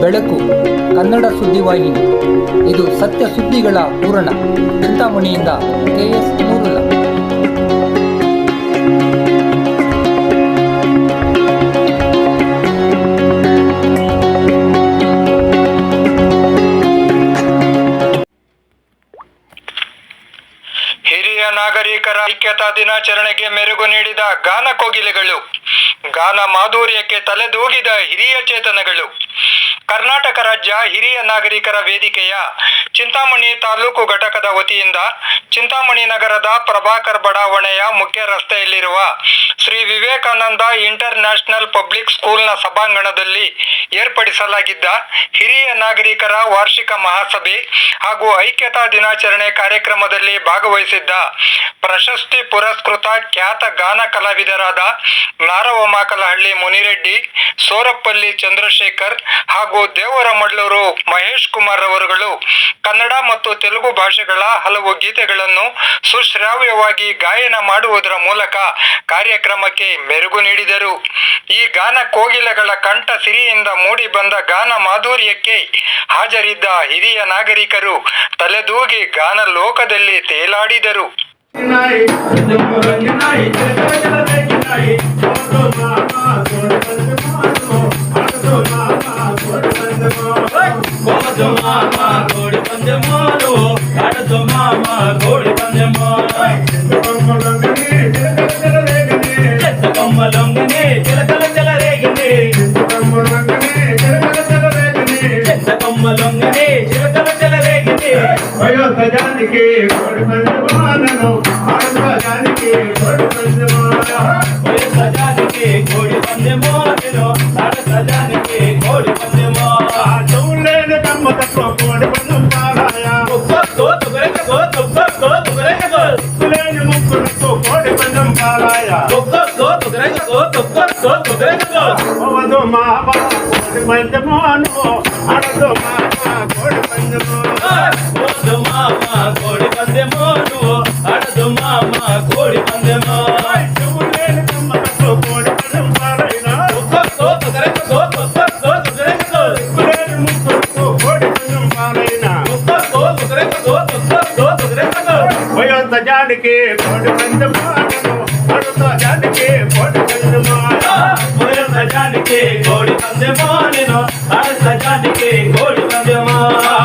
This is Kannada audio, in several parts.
ಬೆಳಕು ಕನ್ನಡ ಸುದ್ದಿವಾಹಿನಿ ಇದು ಸತ್ಯ ಸುದ್ದಿಗಳ ಪೂರಣ ಚಿಂತಾಮಣಿಯಿಂದ ಕೆಎಸ್ ಮೂರುಲ ಹಿರಿಯ ನಾಗರಿಕರ ಐಕ್ಯತಾ ದಿನಾಚರಣೆಗೆ ಮೆರುಗು ನೀಡಿದ ಗಾನ ಕೋಗಿಲೆಗಳು ಗಾನ ಮಾಧುರ್ಯಕ್ಕೆ ತಲೆದೂಗಿದ ಹಿರಿಯ ಚೇತನಗಳು ಕರ್ನಾಟಕ ರಾಜ್ಯ ಹಿರಿಯ ನಾಗರಿಕರ ವೇದಿಕೆಯ ಚಿಂತಾಮಣಿ ತಾಲೂಕು ಘಟಕದ ವತಿಯಿಂದ ಚಿಂತಾಮಣಿ ನಗರದ ಪ್ರಭಾಕರ್ ಬಡಾವಣೆಯ ಮುಖ್ಯ ರಸ್ತೆಯಲ್ಲಿರುವ Shri Vivekananda international public ಸ್ಕೂಲ್ನ ಸಭಾಂಗಣದಲ್ಲಿ ಏರ್ಪಡಿಸಲಾಗಿದ್ದ ಹಿರಿಯ ನಾಗರಿಕರ ವಾರ್ಷಿಕ ಮಹಾಸಭೆ ಹಾಗೂ ಐಕ್ಯತಾ ದಿನಾಚರಣೆ ಕಾರ್ಯಕ್ರಮದಲ್ಲಿ ಭಾಗವಹಿಸಿದ್ದ ಪ್ರಶಸ್ತಿ ಪುರಸ್ಕೃತ ಖ್ಯಾತ ಗಾನ ಕಲಾವಿದರಾದ ನಾರವಮಾಕಲಹಳ್ಳಿ ಮುನಿರೆಡ್ಡಿ ಸೋರಪ್ಪಲ್ಲಿ ಚಂದ್ರಶೇಖರ್ ಹಾಗೂ ಹಾಗೂ ದೇವರಮಳ್ಳೂರು ಮಹೇಶ್ ಕುಮಾರ್ ಅವರುಗಳು ಕನ್ನಡ ಮತ್ತು ತೆಲುಗು ಭಾಷೆಗಳ ಹಲವು ಗೀತೆಗಳನ್ನು ಸುಶ್ರಾವ್ಯವಾಗಿ ಗಾಯನ ಮಾಡುವುದರ ಮೂಲಕ ಕಾರ್ಯಕ್ರಮಕ್ಕೆ ಮೆರುಗು ನೀಡಿದರು ಈ ಗಾನ ಕೋಗಿಲೆಗಳ ಕಂಠ ಸಿರಿಯಿಂದ ಮೂಡಿ ಬಂದ ಗಾನ ಮಾಧುರ್ಯಕ್ಕೆ ಹಾಜರಿದ್ದ ಹಿರಿಯ ನಾಗರಿಕರು ತಲೆದೂಗಿ ಗಾನ ಲೋಕದಲ್ಲಿ ತೇಲಾಡಿದರು ఆడతో మామ కోడి పందెమాలు ఆడతో మామ కోడి పందెమాలు చెత్త కొమ్మలొంగని చిలకల చెల రేగింది చెత్త కొమ్మలొంగని చిలకల చెల రేగింది వయోసజానికి కోడి పందెమాలను ఆడసజానికి మావా కోడి పందెమోను అడదు మావా కోడి పందెమోను కోడు మావా కోడి పందెమోను అడదు మావా కోడి పందెమో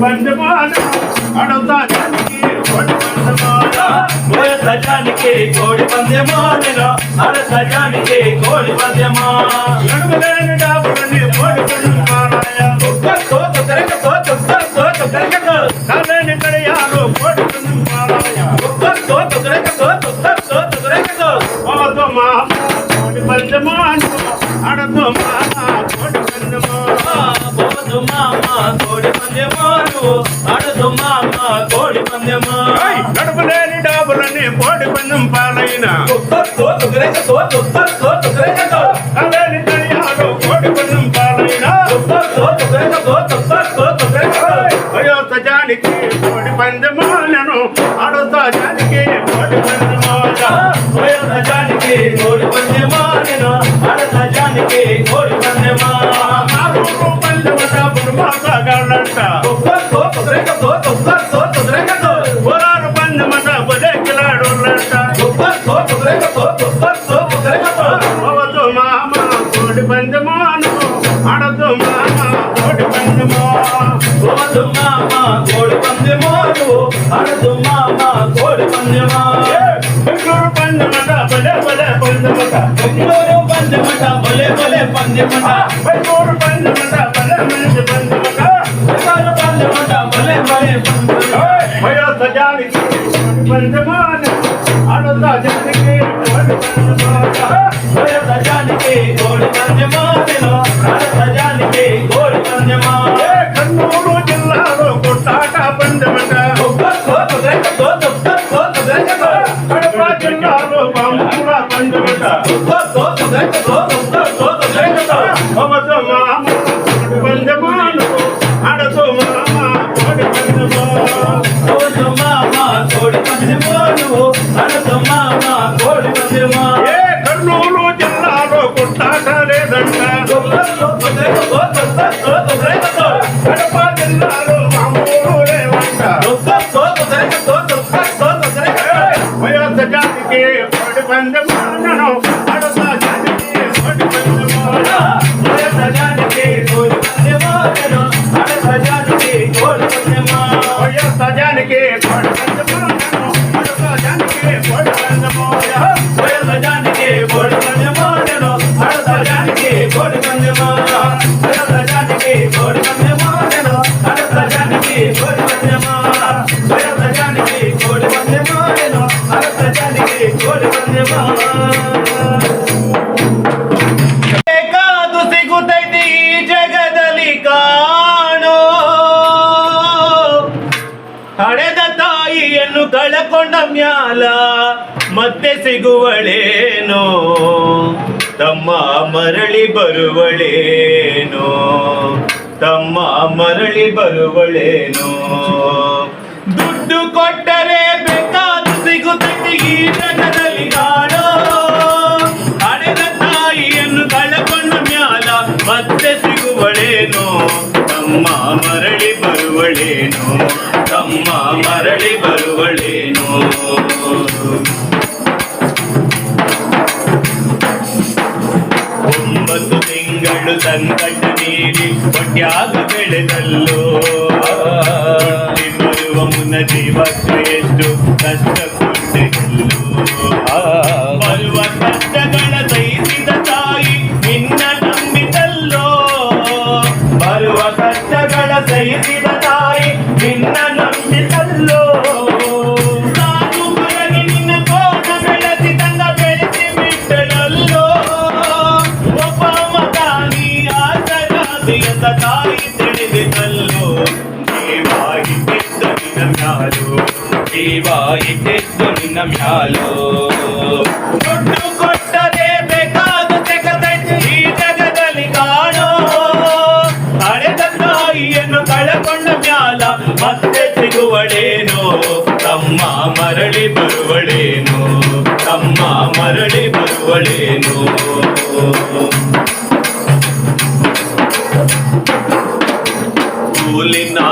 వారికి అడవడానికి సజానికి కోడి పందెమా అడ సజానికి కోడి పందెమా నడుమలేని డాబులని పోటీ పందం పాలైన కోటి పందం పాలైన అయ్యో సజానికి కోటి పందమాలను అడో సజానికి కోటి పందమాల అయ్యో సజానికి కోటి పందమాలను అడో సజానికి కోటి పందమాల పందమట పురమాసాగాలంట पंजमटा गंगलोरो पंजमटा भले भले पंजमटा बैंगलोर पंजमटा भले भले पंजमटा सरकार पंजमटा भले भले पंजमटा भया सजानी पंजमान आनंदा जन के भया सजानी के गोल पंजमान भया सजानी के गोल पंजमान कन्नूर जिल्ला रो कोटाटा ಕಳಕೊಂಡ ಮ್ಯಾಲ ಮತ್ತೆ ಸಿಗುವಳೇನೋ ತಮ್ಮ ಮರಳಿ ಬರುವಳೇನೋ ತಮ್ಮ ಮರಳಿ ಬರುವಳೇನೋ ದುಡ್ಡು ಕೊಟ್ಟರೆ ಬೇಕಾದ ಸಿಗುತ್ತೆ ಈ ಕಾಡು లోకమున జీవశ్రేష్ఠు కష్ట ಮ್ಯಾಲೋ ದುಡ್ಡು ಕೊಟ್ಟರೆ ಬೇಕಾಗುತ್ತೆ ಕದೈತಿ ಈ ಜಗದಲ್ಲಿ ಕಾಣೋ ಹಳೆದ ತಾಯಿಯನ್ನು ಕಳಕೊಂಡ ಮ್ಯಾಲ ಮತ್ತೆ ಸಿಗುವಳೇನೋ ತಮ್ಮ ಮರಳಿ ಬರುವಳೇನೋ ತಮ್ಮ ಮರಳಿ ಬರುವಳೇನೋ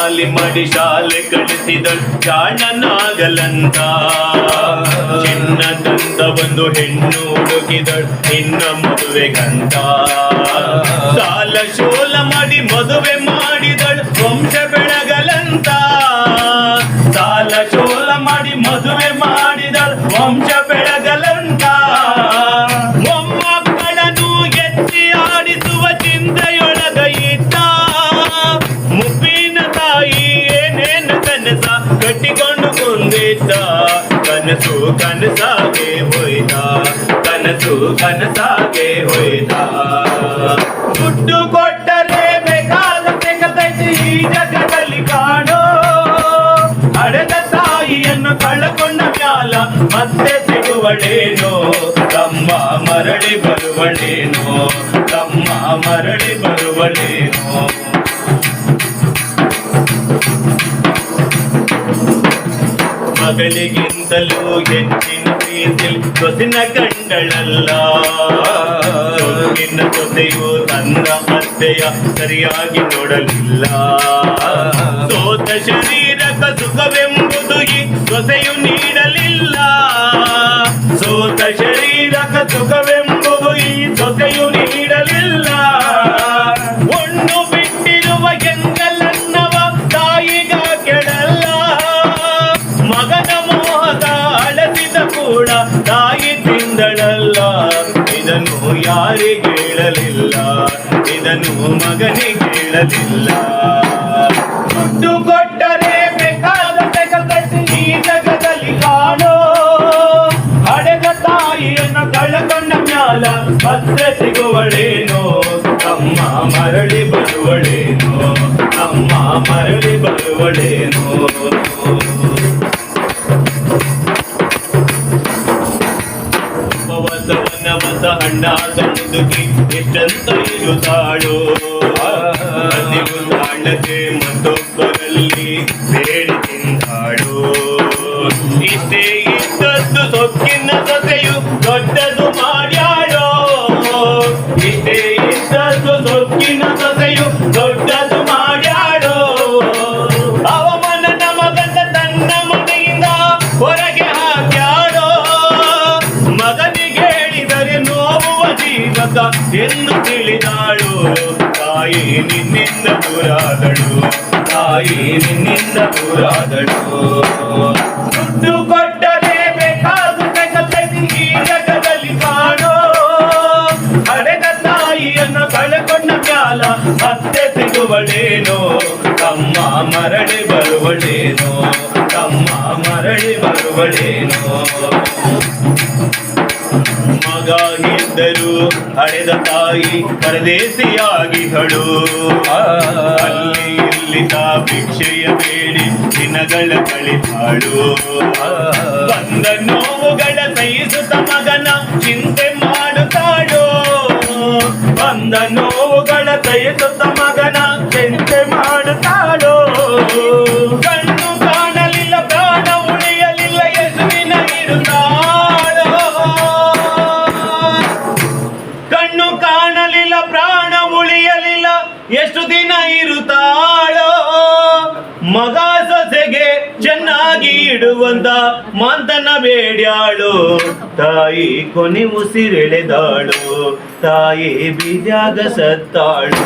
ಶಾಲೆ ಮಾಡಿ ಶಾಲೆ ಕಳಿಸಿದ ಜಾಣನಾಗಲಂತ ಚಿನ್ನ ತಂದ ಒಂದು ಹೆಣ್ಣು ಹುಡುಕಿದ ನಿನ್ನ ಕಂತ ಸಾಲ ಶೋಲ ಮಾಡಿ ಮದುವೆ ಕನಸಾಗೆ ಹೋಯ್ತ ದುಡ್ಡು ಕೊಟ್ಟರೆ ಬೇಕಾದ ತೆಗದೈತಿ ಈ ಜಗದಲ್ಲಿ ಕಾಣೋ ಹಡೆದ ತಾಯಿಯನ್ನು ಕಳಕೊಂಡ ಮ್ಯಾಲ ಮತ್ತೆ ಸಿಗುವಳೇನೋ ತಮ್ಮ ಮರಳಿ ಬರುವಳೇನೋ ತಮ್ಮ ಮರಳಿ ಬರುವಳೇನೋ ಮಗಳಿಗಿಂತಲೂ ಹೆಚ್ಚಿನ ಪ್ರೀತಿಲ್ ಸೊಸಿನ ಕಂಡಳಲ್ಲ ನಿನ್ನ ಸೊಸೆಯು ತನ್ನ ಅತ್ತೆಯ ಸರಿಯಾಗಿ ನೋಡಲಿಲ್ಲ ಸೋತ ಶರೀರಕ ಸುಖವೆಂಬುದು ಈ ಸೊಸೆಯು ನೀಡಲಿಲ್ಲ ಸೋತ ಶರೀರಕ ಸುಖವೆಂಬುದು ಈ ಸೊಸೆಯು ನೀಡ ఉన్నదిల్లా ಮುಟ್ಟುಕೊಟ್ಟರೆ ಬೇಕಾದ ಜಗದಲ್ಲಿ ಈ ಜಗದಲ್ಲಿ ಕಾಣೋ ಅಡಗ ತಾಯಿಯನ್ನು ಕಳಕೊಂಡ ಮ್ಯಾಲ ಮತ್ತೆ ಸಿಗುವಳೇನೋ ತಮ್ಮ ಮರಳಿ ಬರುವಳೇನೋ ತಮ್ಮ ಮರಳಿ ಬರುವಳೇನೋ ಬಸವನ ಬಸ ಹಣ್ಣಾದ ಮುದುಕಿ ಎಷ್ಟಂತ ಇರುತ್ತಾಳೋ ಹೆಂಡತಿ ಮತ್ತೊಬ್ಬರಲ್ಲಿ ಬೇಡಿ ಇಷ್ಟೇ ಇದ್ದದ್ದು ಸೊಕ್ಕಿನ ಸೊಸೆಯು ದೊಡ್ಡದು ಮಾಡ್ಯಾಡೋ ಇಷ್ಟೇ ಇದ್ದದ್ದು ಸೊಕ್ಕಿನ ಸೊಸೆಯು ದೊಡ್ಡದು ಮಾಡ್ಯಾಡೋ ಅವಮನ ಮಗನ ತನ್ನ ಮನೆಯಿಂದ ಹೊರಗೆ ಹಾಕ್ಯಾಡೋ ಮಗನಿಗೆ ಹೇಳಿದರೆ ನೋವು ಜೀವಕ ಎಂದು ತಿಳಿದಾಳೋ ತಾಯಿ ನಿನ್ನಿಂದ ದೂರಾದಳು ತಾಯಿ ನಿನ್ನಿಂದ ದೂರಾದಳು ದುಡ್ಡು ಕೊಟ್ಟರೆ ಬೇಕಾದ ಈ ಜಗದಲ್ಲಿ ಕಾಣೋ ಹಡೆದ ತಾಯಿಯನ್ನು ಕಳೆಕೊಂಡ ಕಾಲ ಮತ್ತೆ ಸಿಗುವಳೇನೋ ತಮ್ಮ ಮರಳಿ ಬರುವಳೇನೋ ತಮ್ಮ ಮರಳಿ ಬರುವಳೇನೋ ಮಗ ಎಂದರು ಹಳೆದ ತಾಯಿ ಪರದೇಶಿಯಾಗಿಗಳು ಅಲ್ಲಿ ಇಲ್ಲಿ ತಾ ಭಿಕ್ಷೆಯ ಬೇಡಿ ದಿನಗಳ ಕಳಿತಾಳು ಬಂದ ನೋವುಗಳ ಸಹಿಸುತ್ತ ಮಗನ ಚಿಂತೆ ಮಾಡುತ್ತಾಳು ಬಂದ ನೋವುಗಳ ಸಹಿಸುತ್ತ ಮಗ ಇಡುವಂತ ಮಾಂತನ ಬೇಡ್ಯಾಳು ತಾಯಿ ಕೊನೆ ಉಸಿರೆಳೆದಾಳು ತಾಯಿ ಬೀಜಾಗ ಸತ್ತಾಳು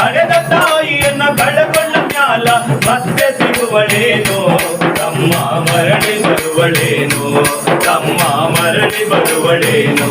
ಹಡೆದ ತಾಯಿಯನ್ನ ಕಳೆದುಕೊಂಡ ಮ್ಯಾಲ ಮತ್ತೆ ಸಿಗುವಳೇನು ತಮ್ಮ ಮರಳಿ ಬರುವಳೇನು ತಮ್ಮ ಮರಳಿ ಬರುವಳೇನು